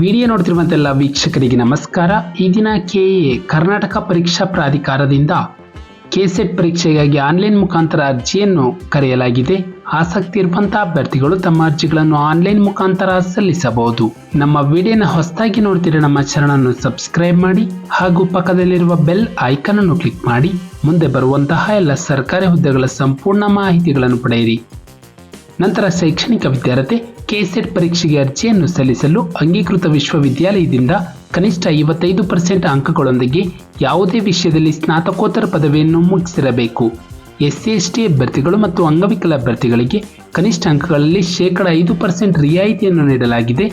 Video ನೋಡ್ತಿರುವಂತೆಲ್ಲ ವೀಕ್ಷಕರಿಗೆ ನಮಸ್ಕಾರ. ಈ ದಿನ ಕೆಎ ಕರ್ನಾಟಕ ಪರೀಕ್ಷಾ ಪ್ರಾಧಿಕಾರದಿಂದ ಕೆಸೆಟ್ ಪರೀಕ್ಷೆಗಾಗಿ ಆನ್ಲೈನ್ ಮುಖಾಂತರ ಅರ್ಜಿಯನ್ನು ಕರೆಯಲಾಗಿದೆ. ಆಸಕ್ತಿ ಇರುವಂತಹ ಅಭ್ಯರ್ಥಿಗಳು ತಮ್ಮ ಅರ್ಜಿಗಳನ್ನು ಆನ್ಲೈನ್ ಮುಖಾಂತರ ಸಲ್ಲಿಸಬಹುದು. ನಮ್ಮ ವಿಡಿಯೋನ ಹೊಸದಾಗಿ ನೋಡ್ತಿರೋ ನಮ್ಮ ಚಾನಲ್ ಸಬ್ಸ್ಕ್ರೈಬ್ ಮಾಡಿ ಹಾಗೂ ಪಕ್ಕದಲ್ಲಿರುವ ಬೆಲ್ ಐಕನ್ ಅನ್ನು ಕ್ಲಿಕ್ ಮಾಡಿ. ಮುಂದೆ ಬರುವಂತಹ ಎಲ್ಲ ಸರ್ಕಾರಿ ಹುದ್ದೆಗಳ ಸಂಪೂರ್ಣ ಮಾಹಿತಿಗಳನ್ನು ಪಡೆಯಿರಿ. ನಂತರ ಶೈಕ್ಷಣಿಕ ವಿದ್ಯಾರ್ಥಿ ಕೆಸೆಟ್ ಪರೀಕ್ಷೆಗೆ ಅರ್ಜಿಯನ್ನು ಸಲ್ಲಿಸಲು ಅಂಗೀಕೃತ ವಿಶ್ವವಿದ್ಯಾಲಯದಿಂದ ಕನಿಷ್ಠ ಐವತ್ತೈದು ಪರ್ಸೆಂಟ್ ಅಂಕಗಳೊಂದಿಗೆ ಯಾವುದೇ ವಿಷಯದಲ್ಲಿ ಸ್ನಾತಕೋತ್ತರ ಪದವಿಯನ್ನು ಮುಗಿಸಿರಬೇಕು. ಎಸ್ಸಿ, ಎಸ್ಟಿ ಅಭ್ಯರ್ಥಿಗಳು ಮತ್ತು ಅಂಗವಿಕಲ ಅಭ್ಯರ್ಥಿಗಳಿಗೆ ಕನಿಷ್ಠ ಅಂಕಗಳಲ್ಲಿ ಶೇಕಡ ಐದು ಪರ್ಸೆಂಟ್ ರಿಯಾಯಿತಿಯನ್ನು ನೀಡಲಾಗಿದೆ.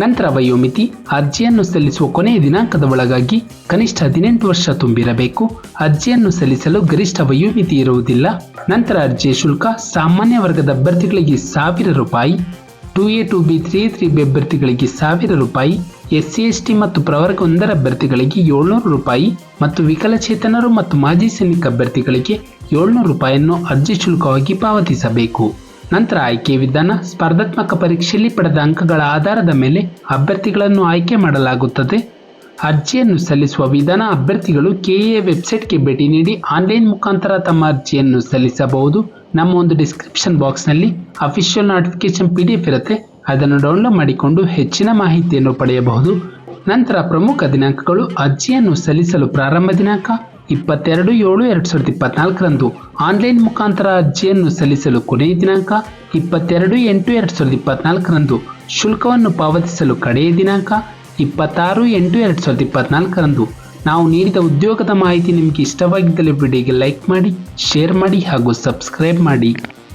ನಂತರ ವಯೋಮಿತಿ, ಅರ್ಜಿಯನ್ನು ಸಲ್ಲಿಸುವ ಕೊನೆಯ ದಿನಾಂಕದ ಒಳಗಾಗಿ ಕನಿಷ್ಠ ಹದಿನೆಂಟು ವರ್ಷ ತುಂಬಿರಬೇಕು. ಅರ್ಜಿಯನ್ನು ಸಲ್ಲಿಸಲು ಗರಿಷ್ಠ ವಯೋಮಿತಿ ಇರುವುದಿಲ್ಲ. ನಂತರ ಅರ್ಜಿಯ ಶುಲ್ಕ ಸಾಮಾನ್ಯ ವರ್ಗದ ಅಭ್ಯರ್ಥಿಗಳಿಗೆ ಸಾವಿರ ರೂಪಾಯಿ two A two B three three B ಅಭ್ಯರ್ಥಿಗಳಿಗೆ ಸಾವಿರ ರೂಪಾಯಿ ಎಸ್ ಸಿ ಎಸ್ ಟಿ ಮತ್ತು ಪ್ರವರ್ಗ ಒಂದರ ಅಭ್ಯರ್ಥಿಗಳಿಗೆ ಏಳ್ನೂರು ರೂಪಾಯಿ ಮತ್ತು ವಿಕಲಚೇತನರು ಮತ್ತು ಮಾಜಿ ಸೈನಿಕ ಅಭ್ಯರ್ಥಿಗಳಿಗೆ ಏಳ್ನೂರು ರೂಪಾಯಿಯನ್ನು ಅರ್ಜಿ ಶುಲ್ಕವಾಗಿ ಪಾವತಿಸಬೇಕು. ನಂತರ ಆಯ್ಕೆ ವಿಧಾನ, ಸ್ಪರ್ಧಾತ್ಮಕ ಪರೀಕ್ಷೆಯಲ್ಲಿ ಪಡೆದ ಅಂಕಗಳ ಆಧಾರದ ಮೇಲೆ ಅಭ್ಯರ್ಥಿಗಳನ್ನು ಆಯ್ಕೆ ಮಾಡಲಾಗುತ್ತದೆ. ಅರ್ಜಿಯನ್ನು ಸಲ್ಲಿಸುವ ವಿಧಾನ ಅಭ್ಯರ್ಥಿಗಳು ಕೆಎ ವೆಬ್ಸೈಟ್ಗೆ ಭೇಟಿ ನೀಡಿ ಆನ್ಲೈನ್ ಮುಖಾಂತರ ತಮ್ಮ ಅರ್ಜಿಯನ್ನು ಸಲ್ಲಿಸಬಹುದು. ನಮ್ಮ ಒಂದು ಡಿಸ್ಕ್ರಿಪ್ಷನ್ ಬಾಕ್ಸ್ನಲ್ಲಿ official notification P D F ಇರುತ್ತೆ. ಅದನ್ನು ಡೌನ್ಲೋಡ್ ಮಾಡಿಕೊಂಡು ಹೆಚ್ಚಿನ ಮಾಹಿತಿಯನ್ನು ಪಡೆಯಬಹುದು. ನಂತರ ಪ್ರಮುಖ ದಿನಾಂಕಗಳು ಅರ್ಜಿಯನ್ನು ಸಲ್ಲಿಸಲು ಪ್ರಾರಂಭ ದಿನಾಂಕ ಇಪ್ಪತ್ತೆರಡು ಏಳು ಎರಡು ಸಾವಿರದ ಇಪ್ಪತ್ನಾಲ್ಕರಂದು. ಆನ್ಲೈನ್ ಮುಖಾಂತರ ಅರ್ಜಿಯನ್ನು ಸಲ್ಲಿಸಲು ಕೊನೆಯ ದಿನಾಂಕ ಇಪ್ಪತ್ತೆರಡು ಎಂಟು ಎರಡು ಸಾವಿರದ ಇಪ್ಪತ್ನಾಲ್ಕರಂದು. ಶುಲ್ಕವನ್ನು ಪಾವತಿಸಲು ಕಡೆಯ ದಿನಾಂಕ ಇಪ್ಪತ್ತಾರು ಎಂಟು ಎರಡು ಸಾವಿರದ ಇಪ್ಪತ್ನಾಲ್ಕರಂದು. ನಾವು ನೀಡಿದ ಉದ್ಯೋಗದ ಮಾಹಿತಿ ನಿಮಗೆ ಇಷ್ಟವಾಗಿದ್ದಲ್ಲಿ ವಿಡಿಯೋಗೆ ಲೈಕ್ ಮಾಡಿ, ಶೇರ್ ಮಾಡಿ ಹಾಗೂ ಸಬ್ಸ್ಕ್ರೈಬ್ ಮಾಡಿ.